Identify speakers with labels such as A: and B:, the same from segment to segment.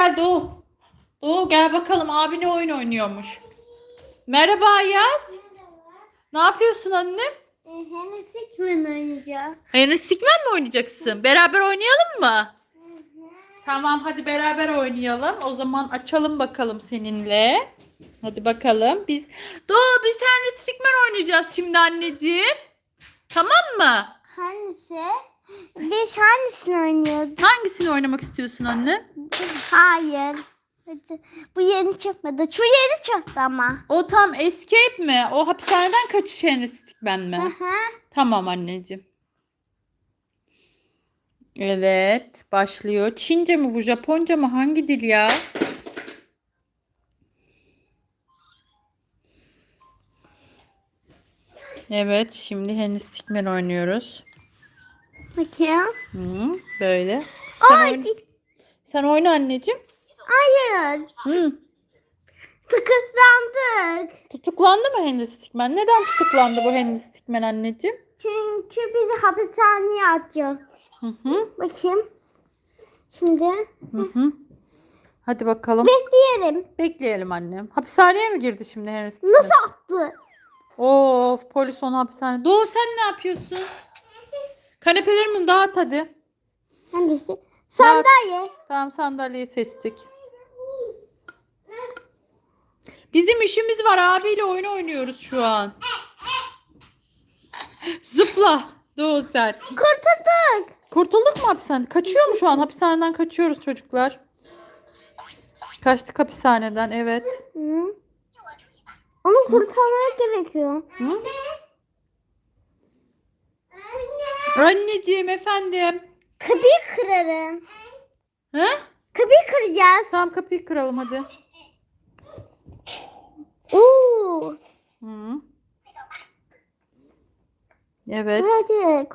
A: Gel Doğu. Doğu gel bakalım abi ne oyun oynuyormuş. Merhaba Ayaz. Ne yapıyorsun annem?
B: Henüz kimin oynayacak?
A: Hayır Stikmen mi oynayacaksın? Beraber oynayalım mı? Tamam hadi beraber oynayalım. O zaman açalım bakalım seninle. Hadi bakalım. Biz Doğu biz Henry Stickman oynayacağız şimdi anneciğim. Tamam mı?
B: Hangisi? Biz hangisini oynuyorduk?
A: Hangisini oynamak istiyorsun anne?
B: Hayır. Hadi. Bu yeni çıkmadı. Şu yeni çıktı ama.
A: O tam Escape mi? O hapishaneden kaçış Henry mi? Tamam anneciğim. Evet, başlıyor. Çince mi bu, Japonca mı? Hangi dil ya? Evet, şimdi Henry Stickman oynuyoruz.
B: Bakayım.
A: Hı, böyle. Sen,
B: Ay,
A: oyna, sen oyna anneciğim.
B: Hayır.
A: Hı.
B: Tıkızlandık.
A: Tutuklandı mı Henry Stickman? Neden tutuklandı bu Henry Stickman anneciğim?
B: Çünkü bizi hapishaneye atıyor.
A: Hı hı.
B: Bakayım. Şimdi
A: Hı hı. Hadi bakalım.
B: bekleyelim.
A: Bekleyelim annem. Hapishaneye mi girdi şimdi Henry Stickman?
B: Nasıl attı?
A: Of polis onu hapishane. Doğu sen ne yapıyorsun? Kanepelerimi dağıt hadi.
B: Hangisi? Sandalye.
A: Tamam sandalyeyi seçtik. Bizim işimiz var abiyle oyun oynuyoruz şu an. Zıpla Doğu sen.
B: Kurtulduk.
A: Kurtulduk mu hapishaneden? Kaçıyor mu şu an? Hapishaneden kaçıyoruz çocuklar. Kaçtık hapishaneden evet.
B: Hı. Onu kurtarmaya gerekiyor.
A: Hı? Anneciğim efendim.
B: Kapıyı kırarım.
A: He?
B: Kapıyı kıracağız.
A: Tamam kapıyı kıralım hadi.
B: Oo.
A: Hı. Evet.
B: Hadi.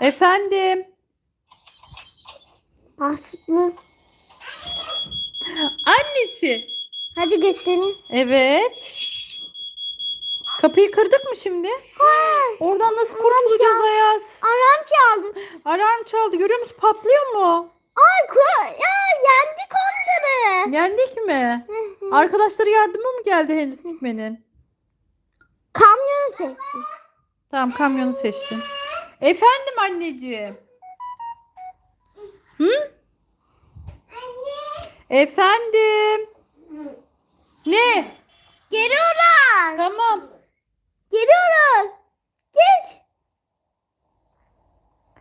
A: Efendim.
B: Aslı.
A: Annesi.
B: Hadi gösterin.
A: Evet. Kapıyı kırdık mı şimdi? Oradan nasıl kurtulacağız Ayaz?
B: Alarm çaldı.
A: Alarm çaldı. Görüyor musun? Patlıyor mu?
B: Ay ya yendik onları.
A: Yendik mi? Arkadaşları yardıma mı geldi Henry Stickman'in?
B: Kamyonu seçti.
A: Tamam kamyonu seçtim. Efendim anneciğim. Hı? Efendim. Ne?
B: Geliyorlar.
A: Tamam.
B: Geliyorlar. Geç.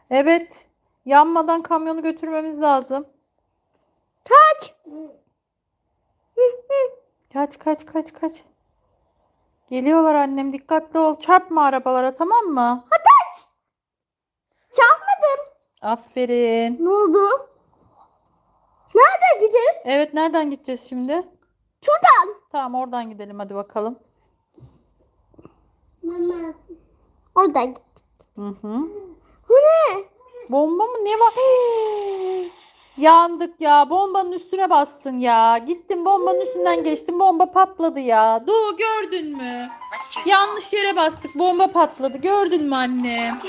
A: Evet. Yanmadan kamyonu götürmemiz lazım.
B: Kaç.
A: Kaç kaç kaç kaç. Geliyorlar annem dikkatli ol. Çarpma arabalara tamam mı?
B: Çarpmadım.
A: Aferin.
B: Ne oldu? Nerede gidelim?
A: Evet nereden gideceğiz şimdi?
B: Şuradan.
A: Tamam oradan gidelim hadi bakalım.
B: Mama. Oradan git.
A: Hı hı.
B: Bu ne?
A: Bomba mı? Ne var? Yandık ya. Bombanın üstüne bastın ya. Gittim bombanın üstünden geçtim. Bomba patladı ya. Doğu gördün mü? Yanlış yere bastık. Bomba patladı. Gördün mü annem?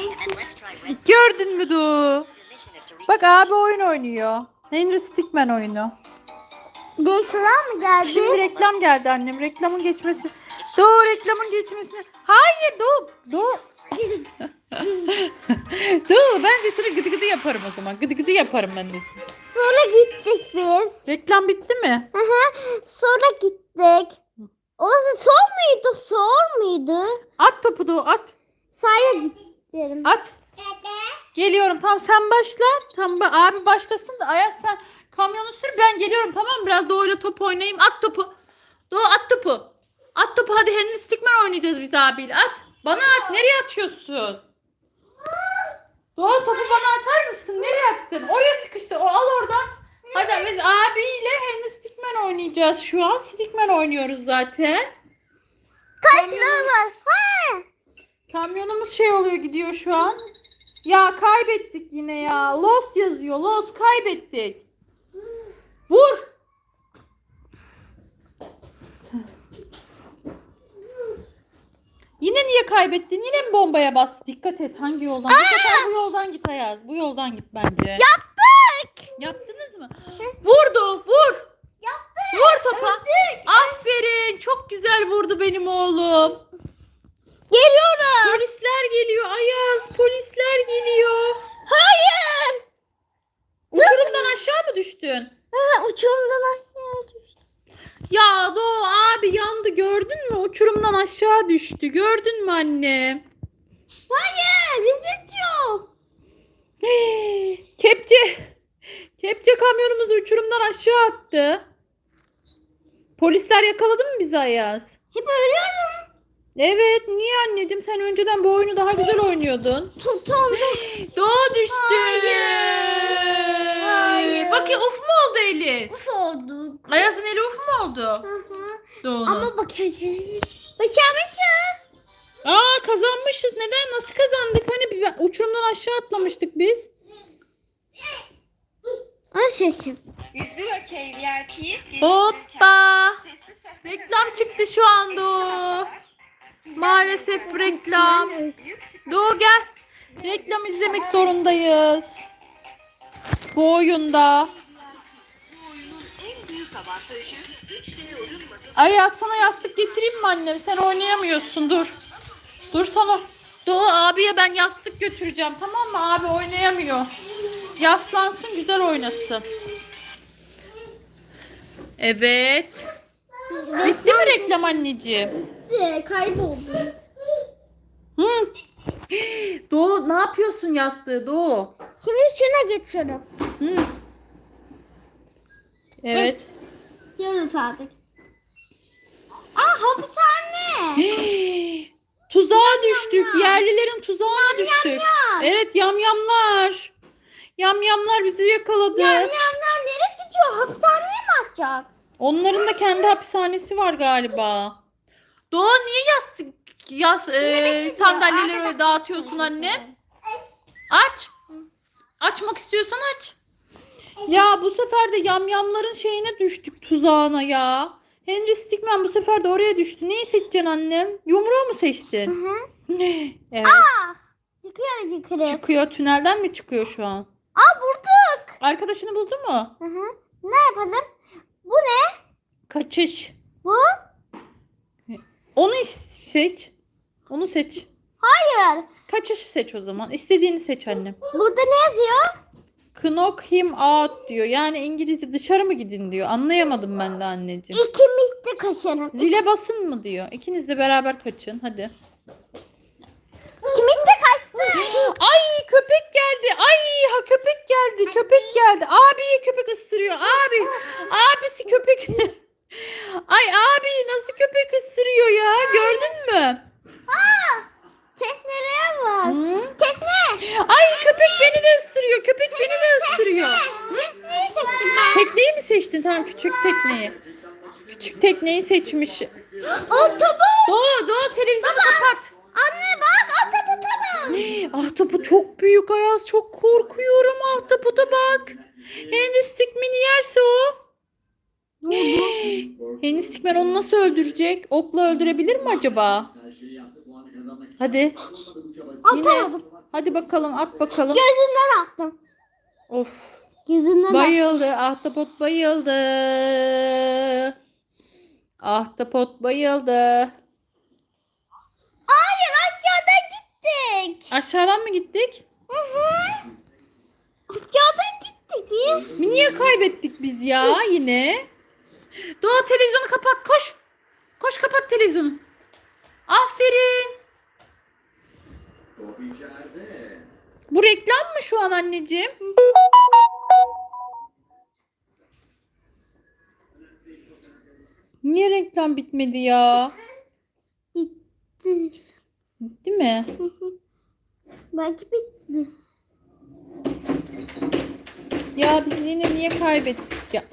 A: Gördün mü Doğu? Bak abi oyun oynuyor. Henry Stickman oyunu.
B: Bir kral mı geldi?
A: Şimdi reklam geldi annem. Reklamın geçmesini. Doğu reklamın geçmesini. Hayır Doğu. Doğu. Doğu ben de sana gıdı gıdı yaparım o zaman. Gıdı gıdı yaparım ben de.
B: Sonra gittik biz.
A: Reklam bitti mi?
B: Hı hı. Sonra gittik. O son muydu? Sor muydu?
A: At topu Doğu at.
B: Saya gidelim.
A: At. Geliyorum tamam sen başla. Tamam abi başlasın da Ayaz sen kamyonu sür ben geliyorum tamam mı? Biraz Doğu'yla top oynayayım. At topu. Doğu at topu. At topu hadi Henry Stickman oynayacağız biz abiyle. At. Bana at. Nereye atıyorsun? Doğu topu bana atar mısın? Nereye attın? Oraya sıkıştı. O al oradan. Hadi biz abiyle Henry Stickman oynayacağız şu an. Stickman oynuyoruz zaten.
B: Kaç var?
A: Kamyonumuz şey oluyor gidiyor şu an. Ya kaybettik yine ya. Los yazıyor. Los kaybettik. Vur. Yine niye kaybettin? Yine mi bombaya bastın? Dikkat et hangi yoldan? Bu sefer bu yoldan git Ayaz. Bu yoldan git bence.
B: Yaptık.
A: Yaptınız mı? Vurdu. Vur. Vur topa. Aferin. Çok güzel vurdu benim oğlum.
B: Geliyorum.
A: Polisler geliyor. Ayaz. Polisler geliyor.
B: Hayır.
A: Uçurumdan aşağı mı düştün?
B: Ha, uçurumdan aşağı düştüm.
A: Ya Doğu abi yandı gördün mü? Uçurumdan aşağı düştü. Gördün mü anne?
B: Hayır. Vizit yok.
A: Kepçe. Kepçe kamyonumuzu uçurumdan aşağı attı. Polisler yakaladı mı bizi Ayaz?
B: Hep ölüyorum.
A: Evet. Niye anneciğim? Sen önceden bu oyunu daha güzel oynuyordun.
B: Tutuldu.
A: Doğu düştü.
B: Hayır. Hayır.
A: Bakayım uf mu oldu eli?
B: Uf olduk.
A: Ayaz'ın eli uf mu oldu?
B: Hı hı.
A: Doğu'nun.
B: Ama bakacağız. Başarmışım.
A: Aa kazanmışız. Neden? Nasıl kazandık? Hani bir uçurumdan aşağı atlamıştık biz.
B: O sesim.
C: 101 okey VIP'yi
A: Hoppa. Reklam çıktı şu anda. o. Maalesef reklam. Doğu gel. Reklam izlemek zorundayız. Bu oyunda.
C: Avantajı 3D oyun masası
A: Ay sana yastık getireyim mi annem? Sen oynayamıyorsun dur. Dur sana. Doğu abiye ben yastık götüreceğim tamam mı? Abi oynayamıyor. Yaslansın güzel oynasın. Evet. Bitti mi reklam anneciğim?
B: Kayboldu.
A: Hı. Doğu ne yapıyorsun yastığı Doğu?
B: Şimdi şuna geçiyorum.
A: Hı. Evet.
B: Gelin Sadık. Aa hapishane.
A: Tuzağa düştük. Yerlilerin tuzağına düştük.
B: yamlar.
A: Evet yamyamlar. Yamyamlar bizi yakaladı.
B: Yamyamlar nereye gidiyor? Hapishaneye mi atacak?
A: Onların da kendi hapishanesi var galiba. Doğu niye yastık yas, e, sandalyeleri öyle dağıtıyorsun anne? Aç. Açmak istiyorsan aç. Ya bu sefer de yamyamların şeyine düştük tuzağına ya. Henry Stickman bu sefer de oraya düştü. Neyi seçeceksin annem? Yumruğu mu seçtin?
B: Hı.
A: Evet.
B: Yukarı yukarı.
A: Çıkıyor. Tünelden mi çıkıyor şu an?
B: Aa bulduk.
A: Arkadaşını buldu mu?
B: Hı hı. Ne yapalım? Bu ne?
A: Kaçış.
B: Bu?
A: Onu seç. Onu seç.
B: Hayır.
A: Kaçışı seç o zaman. İstediğini seç annem.
B: Burada ne yazıyor?
A: Knock him out diyor. Yani İngilizce dışarı mı gidin diyor. Anlayamadım ben de anneciğim.
B: İkimiz de kaçarım.
A: Zile basın mı diyor. İkiniz de beraber kaçın. Hadi.
B: İkimiz de kaçtık.
A: Ay köpek geldi. Ay ha köpek geldi. Köpek geldi. Abi köpek ısırıyor. Abi. Abisi köpek. Ay abi nasıl köpek ısırıyor ya? Gördün mü?
B: Tekneye var.
A: Hı?
B: Tekne.
A: Ay köpek beni de ısırıyor. Köpek beni de ısırıyor.
B: Tekneyi seçtim ben.
A: Tekneyi mi seçtin? Tamam küçük tekneyi. Küçük tekneyi seçmiş.
B: Otobüs.
A: Doğu Doğu televizyonu kapat.
B: Anne bak otobüse bak.
A: Ahtapot çok büyük Ayaz. Çok korkuyorum ahtapota bak. Henry Stickman'i yerse o. Henry Stickman onu nasıl öldürecek? Okla öldürebilir mi acaba? Hadi. Yine.
B: Atamadım.
A: Hadi bakalım at bakalım.
B: Gözünden attım.
A: Of.
B: Attım.
A: Bayıldı. Ahtapot bayıldı. Ahtapot bayıldı.
B: Hayır aşağıdan gittik.
A: Aşağıdan mı gittik?
B: Hı hı. Aşağıdan gittik biz.
A: Niye kaybettik biz ya yine? Doğa televizyonu kapat koş. Koş kapat televizyonu. Aferin. Bu reklam mı şu an anneciğim? Niye reklam bitmedi ya?
B: Bitti.
A: Bitti mi?
B: Belki bitti.
A: Ya biz yine niye kaybettik ya?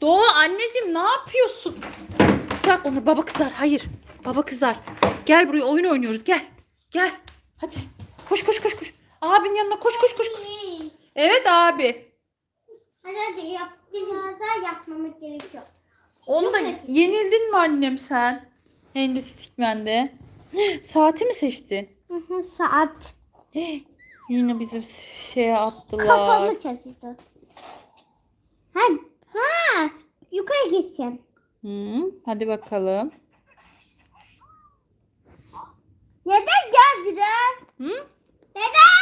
A: Doğa anneciğim ne yapıyorsun? Bırak onu baba kızar. Hayır. Baba kızar. Gel buraya oyun oynuyoruz. Gel. Gel. Hadi. Koş koş koş koş. Abin yanına koş koş koş. koş. Evet abi.
B: Hadi hadi yap. Biraz daha yapmamız gerekiyor.
A: Onu da yenildin mi annem sen? Henry Stickman'de. Saati mi seçtin?
B: Saat.
A: Yine bizim şeye attılar.
B: Kafamı çalıştı. oraya gitsin.
A: Hı, hadi bakalım.
B: Neden geldiler?
A: Hı?
B: Neden?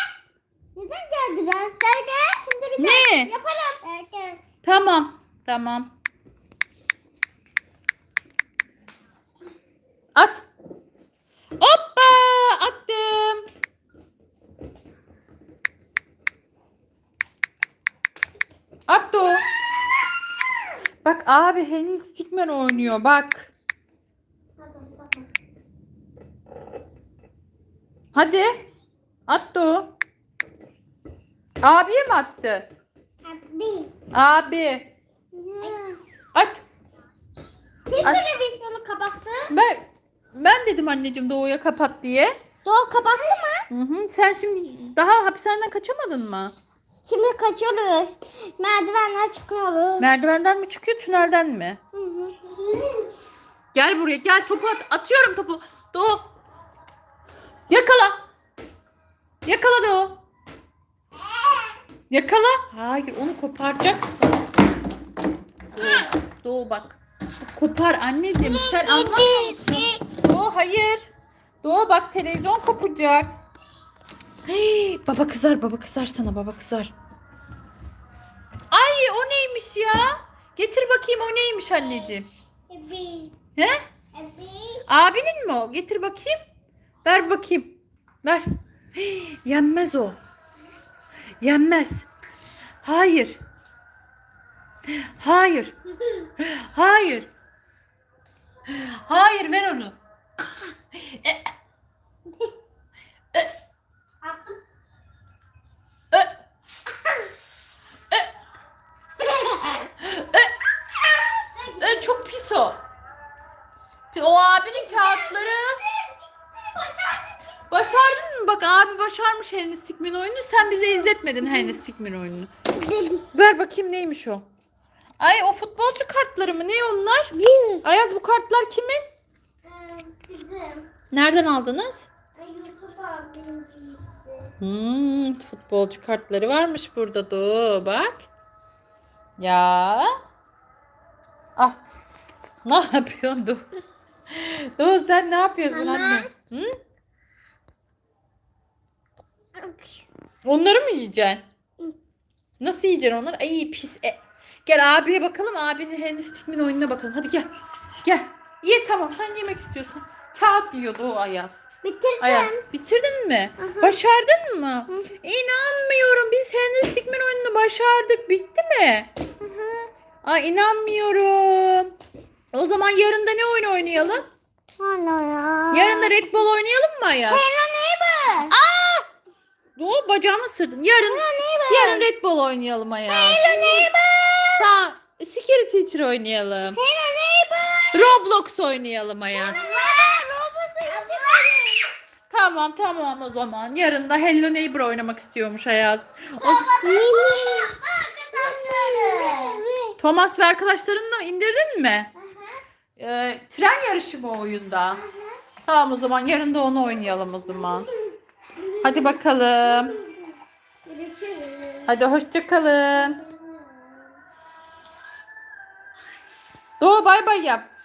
B: Neden geldiler? Söyle. Şimdi bir
A: Ne?
B: Yapalım. Evet.
A: Tamam. Tamam. At. Hoppa! Attım. Attı o. Bak abi Henry Stickman oynuyor bak. Hadi. Attı o. Abiye mi attı?
B: Hadi.
A: Abi. At.
B: Kim böyle vizyonu kapattı?
A: Ben ben dedim anneciğim Doğu'ya kapat diye.
B: Doğu kapattı mı?
A: Hı hı. Sen şimdi daha hapishaneden kaçamadın mı?
B: Şimdi kaçıyoruz. Merdivenler çıkıyoruz.
A: Merdivenden mi çıkıyor, tünelden mi?
B: Hı hı.
A: Gel buraya, gel topu at. Atıyorum topu. Doğu. Yakala. Yakala Doğu. Yakala. Hayır, onu koparacaksın. Doğu, Doğu bak. Kopar anneciğim. Sen anlamıyor musun? Doğu hayır. Doğu bak televizyon kopacak. Hey, baba kızar, baba kızar sana, baba kızar. Ay o neymiş ya? Getir bakayım o neymiş anneciğim. He? Abinin mi o? Getir bakayım. Ver bakayım. Ver. Hey, yenmez o. Yenmez. Hayır. Hayır. Hayır. Hayır ver onu. Çok pis o. O abinin kağıtları. Bak abi başarmış Henry Stickmin oyununu. Sen bize izletmedin Henry Stickmin oyununu. Ver bakayım neymiş o. Ay o futbolcu kartları mı? Ne onlar? Ayaz bu kartlar kimin?
B: Bizim.
A: Nereden aldınız?
B: Ay Yusuf abinin
A: Hmm, futbolcu kartları varmış burada Doğu bak. Ya. Ah. Ne yapıyorsun Doğu? Doğu sen ne yapıyorsun
B: Mama.
A: anne? Hı? Onları mı yiyeceksin? Nasıl yiyeceksin onları? Ay pis. E. Gel abiye bakalım. Abinin Henry Stickmin oyununa bakalım. Hadi gel. Gel. Ye tamam. Sen yemek istiyorsun. Kağıt yiyordu o Ayaz.
B: Bitirdim.
A: Ayaz. Bitirdin mi? Başardın mı? İnanmıyorum. Biz Henry Stickmin oyununu başardık. Bitti mi? Ay inanmıyorum. O zaman yarın da ne oyun oynayalım?
B: Hala ya.
A: Yarın da Red Bull oynayalım mı Ayaz?
B: Neighbor.
A: Doğu bacağımı ısırdın. Yarın yarın Red Bull oynayalım Ayaz.
B: Hello neighbor.
A: Tamam. Scary Teacher oynayalım.
B: Hello neighbor.
A: Roblox oynayalım
B: yapamadım.
A: Tamam tamam o zaman. Yarın da Hello Neighbor oynamak istiyormuş Ayaz. O Thomas ve arkadaşlarınla indirdin mi? Ee, tren yarışı mı oyunda? Tamam o zaman yarın da onu oynayalım o zaman. Hadi bakalım. Hadi hoşça kalın. Doğu bay bay yap.